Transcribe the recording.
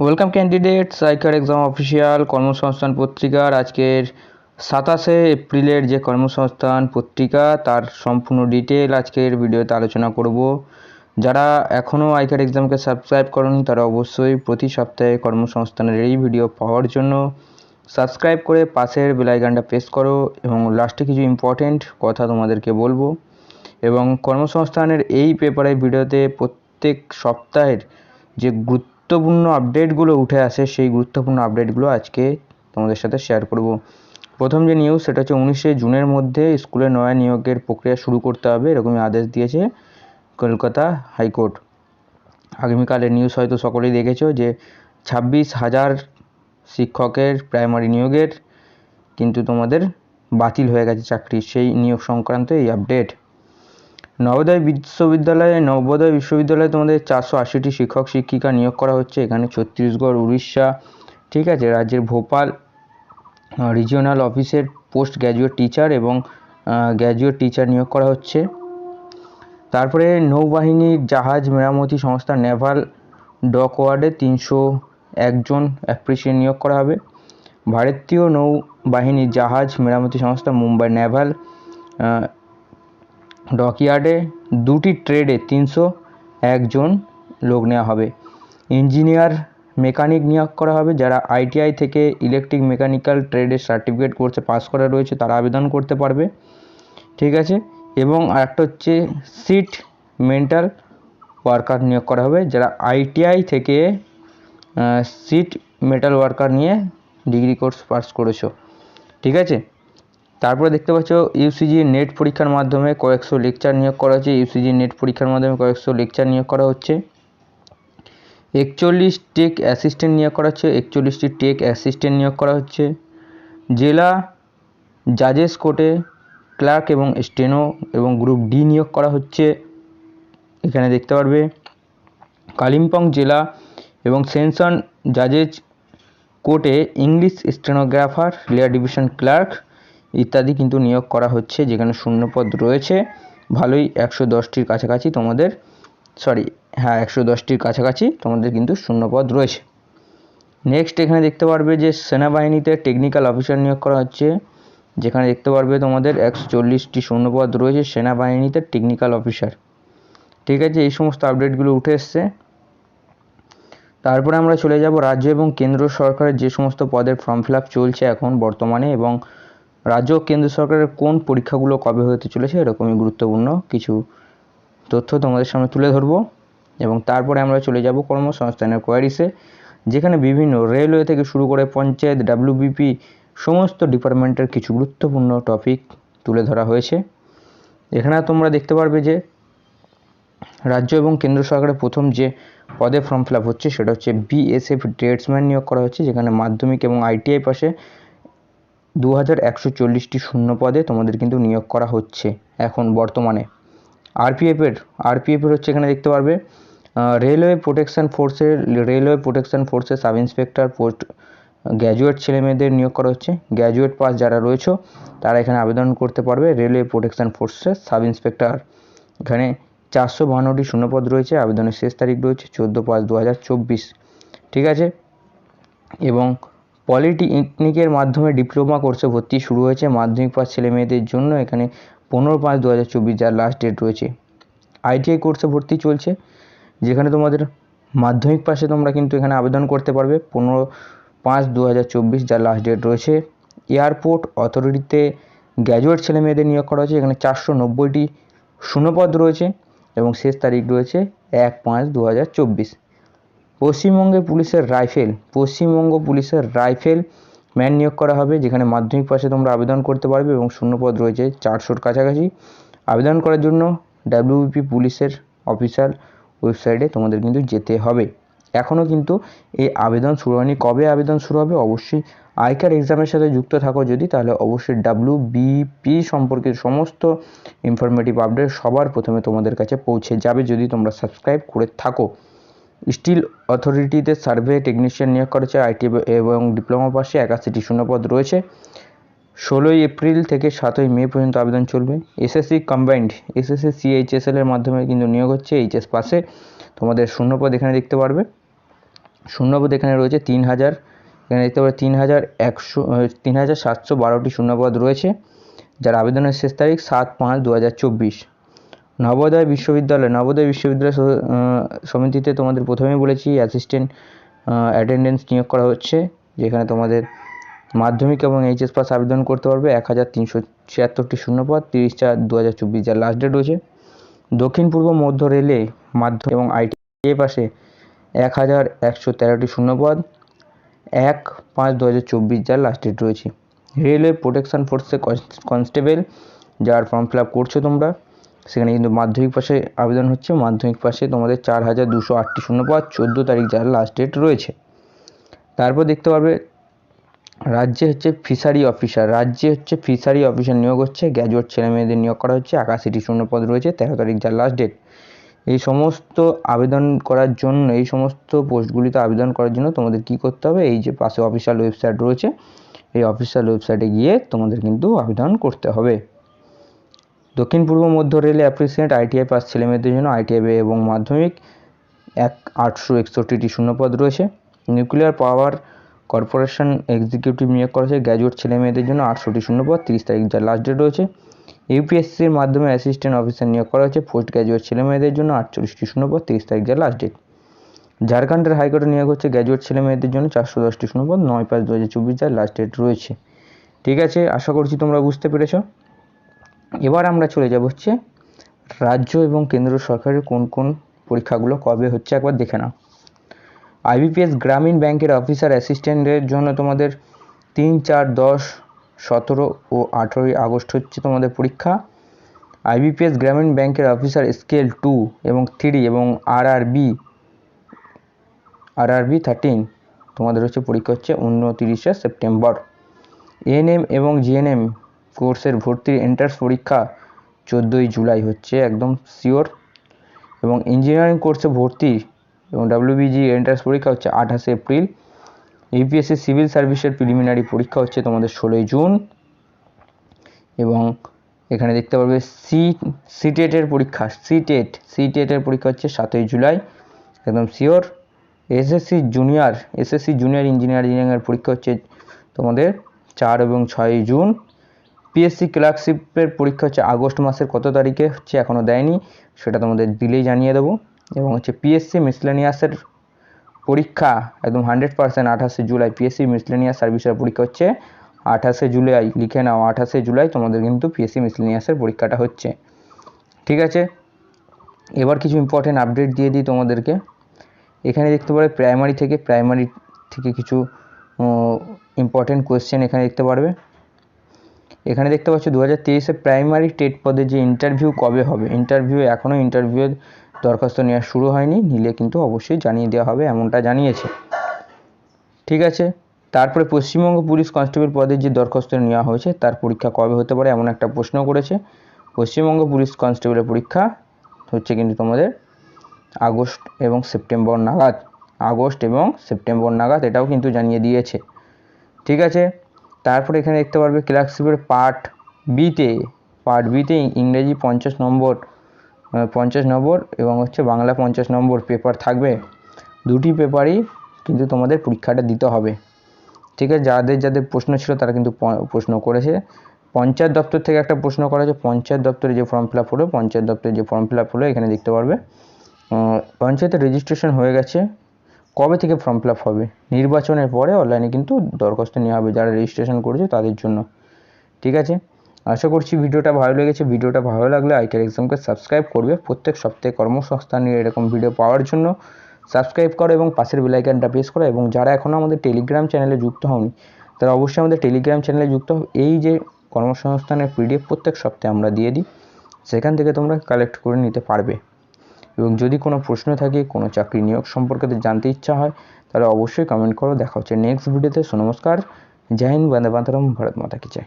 Welcome candidate সাইকার exam official কর্মসংস্থান পত্রিকার আজকের সাতাশে এপ্রিলের যে কর্মসংস্থান পত্রিকা, তার সম্পূর্ণ ডিটেল আজকের ভিডিওতে আলোচনা করব। যারা এখনও আইকার এক্সামকে সাবস্ক্রাইব করেনি, তারা অবশ্যই প্রতি সপ্তাহে কর্মসংস্থানের এই ভিডিও পাওয়ার জন্য সাবস্ক্রাইব করে পাশের বেলাইকানটা প্রেস করো এবং লাস্টে কিছু ইম্পর্টেন্ট কথা তোমাদেরকে বলব। এবং কর্মসংস্থানের এই পেপারের ভিডিওতে প্রত্যেক সপ্তাহের যে গুরুত্বপূর্ণ আপডেটগুলো উঠে আসে, সেই গুরুত্বপূর্ণ আপডেটগুলো আজকে তোমাদের সাথে শেয়ার করব। প্রথম যে নিউজ সেটা হচ্ছে উনিশে জুনের মধ্যে স্কুলে নয়া নিয়োগের প্রক্রিয়া শুরু করতে হবে, এরকমই আদেশ দিয়েছে কলকাতা হাইকোর্ট। আগামীকালের নিউজ হয়তো সকলেই দেখেছ যে ছাব্বিশ হাজার শিক্ষকের প্রাইমারি নিয়োগের কিন্তু তোমাদের বাতিল হয়ে গেছে চাকরি, সেই নিয়োগ সংক্রান্ত এই আপডেট নবোদয় বিশ্ববিদ্যালয়ে নবোদয় বিশ্ববিদ্যালয়ে তোমাদের চারশো আশিটি শিক্ষক, শিক্ষিকা নিয়োগ করা হচ্ছে। এখানে ছত্তিশগড়, উড়িষ্যা, ঠিক আছে, রাজ্যের ভোপাল রিজিওনাল অফিসের পোস্ট গ্র্যাজুয়েট টিচার এবং গ্র্যাজুয়েট টিচার নিয়োগ করা হচ্ছে। তারপরে নৌবাহিনীর জাহাজ মেরামতি সংস্থা নেভাল ডক ওয়ার্ডে তিনশো একজন অ্যাপ্রিসিয়েট নিয়োগ করা হবে। ভারতীয় নৌবাহিনীর জাহাজ মেরামতি সংস্থা মুম্বাই নেভাল ডকইয়ার্ডে দুটি ট্রেডে তিনশো একজন লোক নেওয়া হবে। ইঞ্জিনিয়ার মেকানিক নিয়োগ করা হবে। যারা আইটিআই থেকে ইলেকট্রিক মেকানিক্যাল ট্রেডের সার্টিফিকেট কোর্সে পাস করা রয়েছে, তারা আবেদন করতে পারবে। ঠিক আছে? এবং আরেকটা হচ্ছে সিট মেন্টাল ওয়ার্কার নিয়োগ করা হবে। যারা আইটিআই থেকে সিট মেটাল ওয়ার্কার নিয়ে ডিগ্রি কোর্স পাস করেছ। ঠিক আছে? তারপরে দেখতে পাচ্ছ ইউসিজি নেট পরীক্ষার মাধ্যমে কয়েকশো লেকচার নিয়োগ করা হচ্ছে। ইউসিজি নেট পরীক্ষার মাধ্যমে কয়েকশো লেকচার নিয়োগ করা হচ্ছে। একচল্লিশ টেক অ্যাসিস্ট্যান্ট নিয়োগ করা হচ্ছে। একচল্লিশটি টেক অ্যাসিস্ট্যান্ট নিয়োগ করা হচ্ছে। জেলা জাজেস কোর্টে ক্লার্ক এবং স্টেনো এবং গ্রুপ ডি নিয়োগ করা হচ্ছে। এখানে দেখতে পারবে, কালিম্পং জেলা এবং সেনশন জাজেস কোর্টে English stenographer lower division clerk ইত্যাদি কিন্তু নিয়োগ করা হচ্ছে, যেখানে শূন্যপদ রয়েছে। ভালোই একশো দশটির কাছাকাছি তোমাদের সরি হ্যাঁ একশো দশটির কাছাকাছি তোমাদের কিন্তু শূন্যপদ রয়েছে। নেক্সট এখানে দেখতে পারবে যে সেনাবাহিনীতে টেকনিক্যাল অফিসার নিয়োগ করা হচ্ছে, যেখানে দেখতে পারবে তোমাদের একশো চল্লিশটি শূন্যপদ রয়েছে সেনাবাহিনীতে টেকনিক্যাল অফিসার ঠিক আছে, এই সমস্ত আপডেটগুলো উঠে এসছে। তারপরে আমরা চলে যাব রাজ্য এবং কেন্দ্র সরকারের যে সমস্ত পদের ফর্ম ফিল চলছে এখন বর্তমানে এবং রাজ্য ও কেন্দ্র সরকারের কোন পরীক্ষাগুলো কবে হতে চলেছে এরকমই গুরুত্বপূর্ণ কিছু তথ্য তোমাদের সামনে তুলে ধরবো। এবং তারপরে আমরা চলে যাব কর্মসংস্থানের কোয়ারিসে যেখানে বিভিন্ন রেলওয়ে থেকে শুরু করে পঞ্চায়েত ডাব্লিউবিপি সমস্ত ডিপার্টমেন্টের কিছু গুরুত্বপূর্ণ টপিক তুলে ধরা হয়েছে। এখানে তোমরা দেখতে পারবে যে রাজ্য এবং কেন্দ্র সরকারের প্রথম যে পদে ফর্ম ফিল হচ্ছে সেটা হচ্ছে বিএসএফ ট্রেডসম্যান নিয়োগ করা হচ্ছে, যেখানে মাধ্যমিক এবং আইটিআই পাশে দু হাজার একশো চল্লিশটি শূন্য পদে তোমাদের কিন্তু নিয়োগ করা হচ্ছে এখন বর্তমানে। আরপিএফের আরপিএফের হচ্ছে এখানে দেখতে পারবে রেলওয়ে প্রোটেকশন ফোর্সের রেলওয়ে প্রোটেকশন ফোর্সের সাব ইন্সপেক্টর পোস্ট গ্র্যাজুয়েট ছেলে মেয়েদের নিয়োগ করা হচ্ছে। গ্র্যাজুয়েট পাস যারা রয়েছে, তারা এখানে আবেদন করতে পারবে রেলওয়ে প্রোটেকশন ফোর্সের সাব ইন্সপেক্টর এখানে চারশো বাহান্নটি শূন্যপদ রয়েছে, আবেদনের শেষ তারিখ রয়েছে চোদ্দ পাঁচ দু হাজার চব্বিশ। ঠিক আছে? এবং পলিটেকনিকের মাধ্যমে ডিপ্লোমা কোর্সে ভর্তি শুরু হয়েছে। মাধ্যমিক পাস ছেলে মেয়েদের জন্য এখানে পনেরো পাঁচ দু হাজার চব্বিশ যার লাস্ট ডেট রয়েছে। আইটিআই কোর্সে ভর্তি চলছে, যেখানে তোমাদের মাধ্যমিক পাশে তোমরা কিন্তু এখানে আবেদন করতে পারবে। পনেরো পাঁচ দু হাজার চব্বিশ যার লাস্ট ডেট রয়েছে। এয়ারপোর্ট অথরিটিতে গ্র্যাজুয়েট ছেলে মেয়েদের নিয়োগ করা হয়েছে। এখানে চারশো নব্বইটি শূন্যপদ রয়েছে এবং শেষ তারিখ রয়েছে এক পাঁচ দু হাজার চব্বিশ। পশ্চিমবঙ্গে পুলিশের রাইফেল, পশ্চিমবঙ্গ পুলিশের রাইফেল ম্যান নিয়োগ করা হবে, যেখানে মাধ্যমিক পাশে তোমরা আবেদন করতে পারবে এবং শূন্যপদ রয়েছে চারশোর কাছাকাছি। আবেদন করার জন্য ডাব্লিউপি পুলিশের অফিসার ওয়েবসাইটে তোমাদের কিন্তু যেতে হবে। এখনও কিন্তু এই আবেদন শুরু হয়নি। কবে আবেদন শুরু হবে? অবশ্যই আইকার এক্সামের সাথে যুক্ত থাকো যদি, তাহলে অবশ্যই ডাব্লিউ বিপি সম্পর্কে সমস্ত ইনফরমেটিভ আপডেট সবার প্রথমে তোমাদের কাছে পৌঁছে যাবে যদি তোমরা সাবস্ক্রাইব করে থাকো। স্টিল অথরিটিতে সার্ভে টেকনিশিয়ান নিয়োগ করেছে আইটি এবং ডিপ্লোমা পাশে একাশিটি শূন্যপদ রয়েছে। ষোলোই এপ্রিল থেকে সাতই মে পর্যন্ত আবেদন চলবে। এসএসসি কম্বাইন্ড, এসএসসি সিএইচএসএল এর মাধ্যমে কিন্তু নিয়োগ হচ্ছে এইচএস পাশে। তোমাদের শূন্যপদ এখানে দেখতে পারবে। শূন্যপদ এখানে রয়েছে তিন হাজার, এখানে দেখতে পাবে তিন হাজার একশো তিন হাজার সাতশো বারোটি শূন্যপদ রয়েছে। যার আবেদনের শেষ তারিখ সাত পাঁচ দু হাজার চব্বিশ। নবোদয় বিশ্ববিদ্যালয় নবোদয় বিশ্ববিদ্যালয় সমিতিতে তোমাদের প্রথমেই বলেছি অ্যাসিস্ট্যান্ট অ্যাটেন্ডেন্স নিয়োগ করা হচ্ছে, যেখানে তোমাদের মাধ্যমিক এবং এইচএস পাস আবেদন করতে পারবে এক হাজার তিনশো ছিয়াত্তরটি শূন্যপদ তিরিশ চার দু হাজার চব্বিশ যার লাস্ট ডেট রয়েছে। দক্ষিণ পূর্ব, মধ্য রেলে মাধ্যমিক এবং আইটিআই পাশে এক হাজার একশো তেরোটি শূন্যপদ এক পাঁচ দু হাজার চব্বিশ যার লাস্ট ডেট রয়েছে। রেলওয়ে প্রোটেকশন ফোর্সে কনস্টেবল যার ফর্ম ফিল আপ করছ তোমরা। সেখানে কিন্তু মাধ্যমিক পাশে আবেদন হচ্ছে। মাধ্যমিক পাশে তোমাদের চার হাজার দুশো আটটি শূন্যপদ চোদ্দ তারিখ যার লাস্ট ডেট রয়েছে। তারপর দেখতে পাবে রাজ্যে হচ্ছে ফিশারি অফিসার রাজ্যে হচ্ছে ফিশারি অফিসার নিয়োগ হচ্ছে। গ্র্যাজুয়েট ছেলে মেয়েদের নিয়োগ করা হচ্ছে। একাশিটি শূন্যপদ রয়েছে, তেরো তারিখ যার লাস্ট ডেট এই সমস্ত আবেদন করার জন্য, এই সমস্ত পোস্টগুলিতে আবেদন করার জন্য তোমাদের কি করতে হবে? এই যে পাশে অফিসিয়াল ওয়েবসাইট রয়েছে, এই অফিসিয়াল ওয়েবসাইটে গিয়ে তোমাদের কিন্তু আবেদন করতে হবে। দক্ষিণ পূর্ব মধ্য রেলে অ্যাপ্রিসিয়েন্ট আইটিআই পাস ছেলেমেয়েদের জন্য আইটিআই এবং মাধ্যমিক এক আটশো একষট্টিটি শূন্যপদ রয়েছে। নিউক্লিয়ার পাওয়ার কর্পোরেশন এক্সিকিউটিভ নিয়োগ করা হয়েছে গ্র্যাজুয়েট ছেলে মেয়েদের জন্য আটশোটি শূন্যপদ, তিরিশ তারিখ যার লাস্ট ডেট রয়েছে। ইউপিএসসির মাধ্যমে অ্যাসিস্ট্যান্ট অফিসার নিয়োগ করা হয়েছে। পোস্ট গ্র্যাজুয়েট ছেলে মেয়েদের জন্য আটচল্লিশটি শূন্যপদ, তিরিশ তারিখ যার লাস্ট ডেট। ঝাড়খণ্ডের হাইকোর্টে নিয়োগ হচ্ছে গ্র্যাজুয়েট ছেলে মেয়েদের জন্য চারশো দশটি শূন্যপদ, নয় পাঁচ দু হাজার চব্বিশ যার লাস্ট ডেট রয়েছে। ঠিক আছে, আশা করছি তোমরা বুঝতে পেরেছ। এবার আমরা চলে যাব হচ্ছে রাজ্য এবং কেন্দ্র সরকারের কোন কোন পরীক্ষাগুলো কবে হচ্ছে একবার দেখে নাও। আইবিপিএস গ্রামীণ ব্যাংকের অফিসার অ্যাসিস্ট্যান্টের জন্য তোমাদের তিন, চার, দশ, সতেরো ও আঠেরোই আগস্ট হচ্ছে তোমাদের পরীক্ষা। আইবিপিএস গ্রামীণ ব্যাংকের অফিসার স্কেল টু এবং থ্রি এবং আর আরআরবি আরআরবি থার্টিন তোমাদের হচ্ছে পরীক্ষা হচ্ছে উনতিরিশে সেপ্টেম্বর। এএনএম এবং জিএনএম কোর্সের ভর্তির এন্ট্রান্স পরীক্ষা চোদ্দোই জুলাই হচ্ছে, একদম শিওর এবং ইঞ্জিনিয়ারিং কোর্সে ভর্তি এবং ডাব্লিউবিজি এন্ট্রান্স পরীক্ষা হচ্ছে আঠাশে এপ্রিল। ইউপিএসসি সিভিল সার্ভিসের প্রিলিমিনারি পরীক্ষা হচ্ছে তোমাদের ষোলোই জুন। এবং এখানে দেখতে পারবে সি সিটেটের পরীক্ষা সিটেট সিটেটের পরীক্ষা হচ্ছে সাতই জুলাই, একদম sure SSC junior SSC junior ইঞ্জিনিয়ারিংয়ের পরীক্ষা হচ্ছে তোমাদের চার এবং ছয়ই জুন। পিএসসি ক্লার্কশিপের পরীক্ষা হচ্ছে আগস্ট মাসের কত তারিখে হচ্ছে এখনও দেয়নি, সেটা তোমাদের দিলেই জানিয়ে দেবো। এবং হচ্ছে পিএসসি মিসলেনিয়াসের পরীক্ষা একদম হান্ড্রেড পার্সেন্ট আঠাশে জুলাই পিএসসি মিসলেনিয়াস সার্ভিসের পরীক্ষা হচ্ছে আঠাশে জুলাই, লিখে নাও আঠাশে জুলাই, তোমাদের কিন্তু পিএসসি মিসলেনিয়াসের পরীক্ষাটা হচ্ছে। ঠিক আছে? এবার কিছু ইম্পর্টেন্ট আপডেট দিয়ে দিই তোমাদেরকে। এখানে দেখতে পারবে প্রাইমারি থেকে প্রাইমারি থেকে কিছু ইম্পর্টেন্ট কোয়েশ্চেন এখানে দেখতে পারবে। এখানে দেখতে পাচ্ছ দু হাজার তেইশে প্রাইমারি টেট পদে যে ইন্টারভিউ কবে হবে? ইন্টারভিউ এখনও ইন্টারভিউয়ের দরখাস্ত নেওয়া শুরু হয়নি। নিলে কিন্তু অবশ্যই জানিয়ে দেওয়া হবে, এমনটা জানিয়েছে। ঠিক আছে? তারপরে পশ্চিমবঙ্গ পুলিশ কনস্টেবল পদে যে দরখাস্ত নেওয়া হয়েছে, তার পরীক্ষা কবে হতে পারে এমন একটা প্রশ্ন করেছে। পশ্চিমবঙ্গ পুলিশ কনস্টেবলের পরীক্ষা হচ্ছে কিন্তু তোমাদের আগস্ট এবং সেপ্টেম্বর নাগাদ। আগস্ট এবং সেপ্টেম্বর নাগাদ এটাও কিন্তু জানিয়ে দিয়েছে। ঠিক আছে? তারপরে এখানে দেখতে পারবে ক্লার্কশিপের পার্ট বিতে পার্ট বিতে ইংরেজি পঞ্চাশ নম্বর পঞ্চাশ নম্বর এবং হচ্ছে বাংলা পঞ্চাশ নম্বর পেপার থাকবে। দুটি পেপারই কিন্তু তোমাদের পরীক্ষাটা দিতে হবে। ঠিক আছে? যাদের যাদের প্রশ্ন ছিল তারা কিন্তু প্রশ্ন করেছে। পঞ্চায়েত দপ্তর থেকে একটা প্রশ্ন করা হয়েছে। পঞ্চায়েত দপ্তরে যে ফর্ম ফিল আপ হলো, পঞ্চায়েত দপ্তরে যে ফর্ম ফিল আপ হলো, এখানে দেখতে পারবে। পঞ্চায়েতের রেজিস্ট্রেশন হয়ে গেছে। কবে থেকে ফর্ম ফিল আপ হবে? নির্বাচনের পরে অনলাইনে কিন্তু দরখাস্ত নেওয়া হবে, যারা রেজিস্ট্রেশন করেছে তাদের জন্য। ঠিক আছে? আশা করছি ভিডিওটা ভালো লেগেছে। ভিডিওটা ভালো লাগলে আইটার এক্সামকে সাবস্ক্রাইব করবে। প্রত্যেক সপ্তাহে কর্মসংস্থান নিয়ে এরকম ভিডিও পাওয়ার জন্য সাবস্ক্রাইব করো এবং পাশের বেলাইকানটা প্রেস করো এবং যারা এখনও আমাদের টেলিগ্রাম চ্যানেলে যুক্ত হওনি, তারা অবশ্যই আমাদের টেলিগ্রাম চ্যানেলে যুক্ত এই যে কর্মসংস্থানের পিডিএফ প্রত্যেক সপ্তাহে আমরা দিয়ে দিই, সেখান থেকে তোমরা কালেক্ট করে নিতে পারবে। এবং যদি কোনো প্রশ্ন থাকে, কোনো চাকরি নিয়োগ সম্পর্কে জানতে ইচ্ছা হয়, তাহলে অবশ্যই কমেন্ট করো। দেখা হচ্ছে নেক্সট ভিডিওতে সো নমস্কার। জয় হিন্দ, বন্দে মাতরম, ভারত মাতা কি চাই।